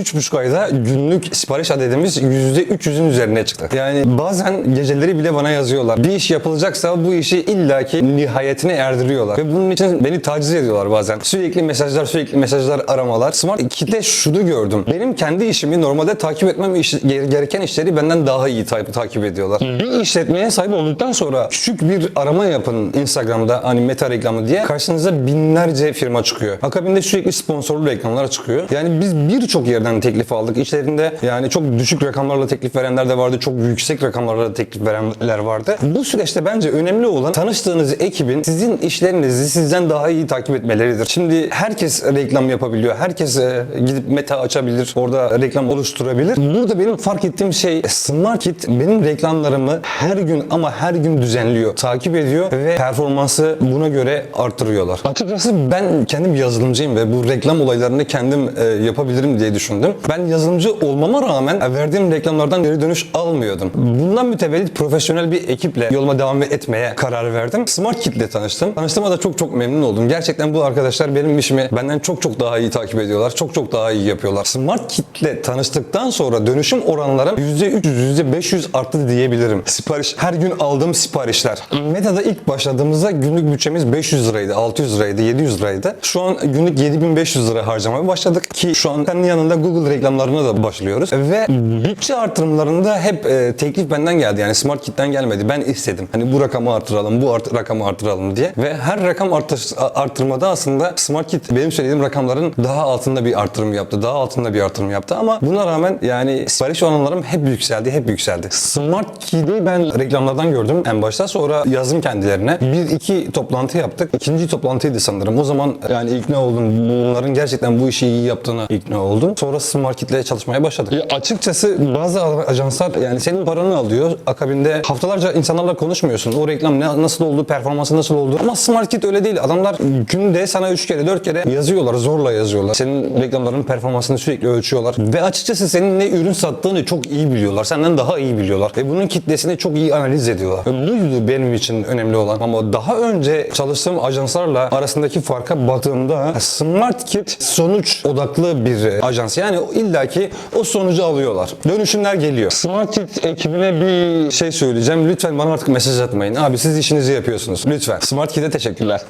3,5 ayda günlük sipariş adedimiz %300'ün üzerine çıktı. Yani bazen geceleri bile bana yazıyorlar. Bir iş yapılacaksa bu işi illaki nihayetine erdiriyorlar. Ve bunun için beni taciz ediyorlar bazen. Sürekli mesajlar, sürekli mesajlar, aramalar. Smart kitle şunu gördüm. Benim kendi işimi normalde takip etmem iş- gereken işleri benden daha iyi ta- takip ediyorlar. Bir işletmeye sahip olduktan sonra küçük bir arama yapın Instagram'da hani meta reklamı diye karşınıza binlerce firma çıkıyor. Akabinde sürekli sponsorlu reklamlar çıkıyor. Yani biz birçok yerden teklif aldık. İçlerinde yani çok düşük rakamlarla teklif verenler de vardı. Çok yüksek rakamlarla teklif verenler vardı. Bu süreçte bence önemli olan tanıştığınız ekibin sizin işlerinizi sizden daha iyi takip etmeleridir. Şimdi herkes reklam yapabiliyor. Herkes e, gidip meta açabilir. Orada reklam oluşturabilir. Burada benim fark ettiğim şey SmartKit benim reklamlarımı her gün ama her gün düzenliyor. Takip ediyor ve performansı buna göre artırıyorlar. Açıkçası ben kendim yazılımcıyım ve bu reklam olaylarını kendim e, yapabilirim diye düşündüm. Ben yazılımcı olmama rağmen verdiğim reklamlardan geri dönüş almıyordum. Bundan mütevellit profesyonel bir ekiple yoluma devam etmeye karar verdim. SmartKit ile tanıştım. Tanıştığıma da çok çok memnun oldum. Gerçekten bu arkadaşlar benim işimi benden çok çok daha iyi takip ediyorlar. Çok çok daha iyi yapıyorlar. SmartKit ile tanıştıktan sonra dönüşüm oranlarım %300, %500 arttı diyebilirim. Sipariş, her gün aldığım siparişler. Meta'da ilk başladığımızda günlük bütçemiz 500 liraydı, 600 liraydı, 700 liraydı. Şu an günlük 7500 lira harcamaya başladık ki şu an senin yanında Google reklamlarına da başlıyoruz. Ve bütçe artırımlarında hep e, teklif benden geldi. Yani SmartKit'ten gelmedi. Ben istedim. Hani bu rakamı artıralım, bu art- rakamı artıralım diye. Ve her rakam artış, artırmada aslında SmartKit benim söylediğim rakamların daha altında bir artırım yaptı. Daha altında bir artırım yaptı ama buna rağmen yani sipariş oranlarım hep yükseldi, hep yükseldi. SmartKit'i ben reklamlardan gördüm en başta. Sonra yazdım kendilerine. Bir iki toplantı yaptık. İkinci toplantıydı sanırım. O zaman yani ikna oldum. Bunların gerçekten bu işi iyi yaptığını ikna oldum. Sonra SmartKit'le çalışmaya başladık. Ya açıkçası bazı ajanslar yani senin paranı alıyor. Akabinde haftalarca insanlarla konuşmuyorsun. O reklam ne, nasıl oldu, performansı nasıl oldu. Ama SmartKit öyle değil. Adamlar günde sana 3 kere 4 kere yazıyorlar. Zorla yazıyorlar. Senin reklamlarının performansını sürekli ölçüyorlar. Ve açıkçası senin ne ürün sattığını çok iyi biliyorlar. Senden daha iyi biliyorlar. Ve bunun kitlesini çok iyi analiz ediyorlar. Ve buydu benim için önemli olan. Ama daha önce çalıştığım ajanslarla arasındaki farka baktığımda SmartKit sonuç odaklı bir ajans. Yani illaki o sonucu alıyorlar. Dönüşümler geliyor. SmartKit ekibine bir şey söyleyeceğim. Lütfen bana artık mesaj atmayın. Abi siz işinizi yapıyorsunuz. Lütfen. SmartKit'e teşekkürler.